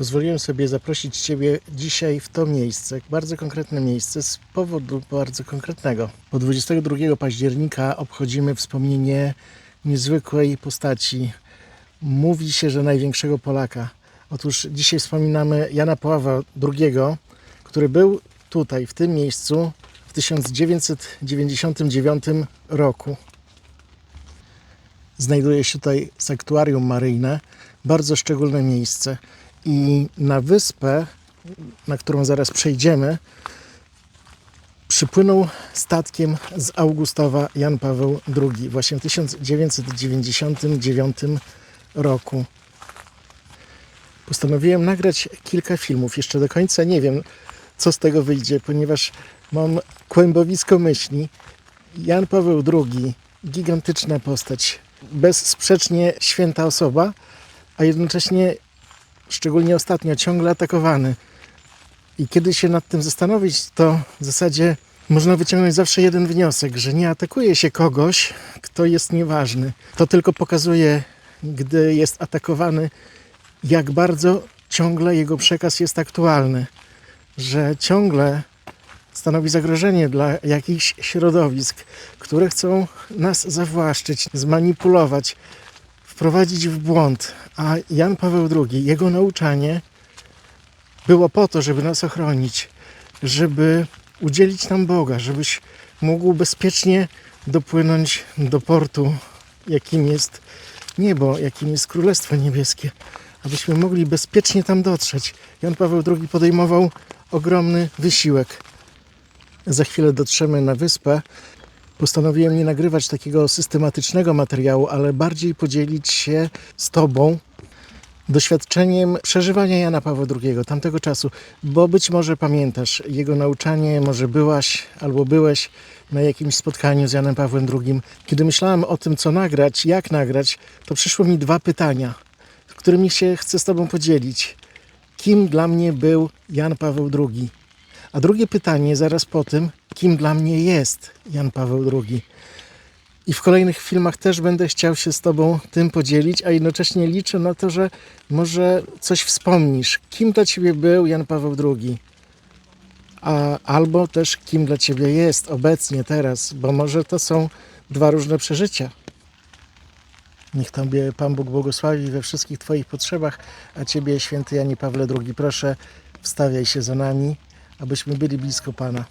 Pozwoliłem sobie zaprosić Ciebie dzisiaj w to miejsce, bardzo konkretne miejsce, z powodu bardzo konkretnego. Bo 22 października obchodzimy wspomnienie niezwykłej postaci. Mówi się, że największego Polaka. Otóż dzisiaj wspominamy Jana Pawła II, który był tutaj, w tym miejscu w 1999 roku. Znajduje się tutaj sanktuarium maryjne, bardzo szczególne miejsce. I na wyspę, na którą zaraz przejdziemy, przypłynął statkiem z Augustowa Jan Paweł II właśnie w 1999 roku. Postanowiłem nagrać kilka filmów. Jeszcze do końca nie wiem, co z tego wyjdzie, ponieważ mam kłębowisko myśli. Jan Paweł II, gigantyczna postać, bezsprzecznie święta osoba, a jednocześnie, szczególnie ostatnio, ciągle atakowany. I kiedy się nad tym zastanowić, to w zasadzie można wyciągnąć zawsze jeden wniosek, że nie atakuje się kogoś, kto jest nieważny. To tylko pokazuje, gdy jest atakowany, jak bardzo ciągle jego przekaz jest aktualny, że ciągle stanowi zagrożenie dla jakichś środowisk, które chcą nas zawłaszczyć, zmanipulować, wprowadzić w błąd. A Jan Paweł II, jego nauczanie było po to, żeby nas ochronić, żeby udzielić nam Boga, żebyś mógł bezpiecznie dopłynąć do portu, jakim jest niebo, jakim jest Królestwo Niebieskie, abyśmy mogli bezpiecznie tam dotrzeć. Jan Paweł II podejmował ogromny wysiłek. Za chwilę dotrzemy na wyspę. Postanowiłem nie nagrywać takiego systematycznego materiału, ale bardziej podzielić się z Tobą doświadczeniem przeżywania Jana Pawła II tamtego czasu, bo być może pamiętasz jego nauczanie, może byłaś albo byłeś na jakimś spotkaniu z Janem Pawłem II. Kiedy myślałem o tym, co nagrać, jak nagrać, to przyszło mi dwa pytania, którymi się chcę z Tobą podzielić. Kim dla mnie był Jan Paweł II? A drugie pytanie zaraz po tym, kim dla mnie jest Jan Paweł II? I w kolejnych filmach też będę chciał się z Tobą tym podzielić, a jednocześnie liczę na to, że może coś wspomnisz. Kim dla Ciebie był Jan Paweł II? A, albo też kim dla Ciebie jest obecnie, teraz, bo może to są dwa różne przeżycia. Niech Tobie Pan Bóg błogosławi we wszystkich Twoich potrzebach, a Ciebie, święty Janie Pawle II, proszę, wstawiaj się za nami, abyśmy byli blisko Pana.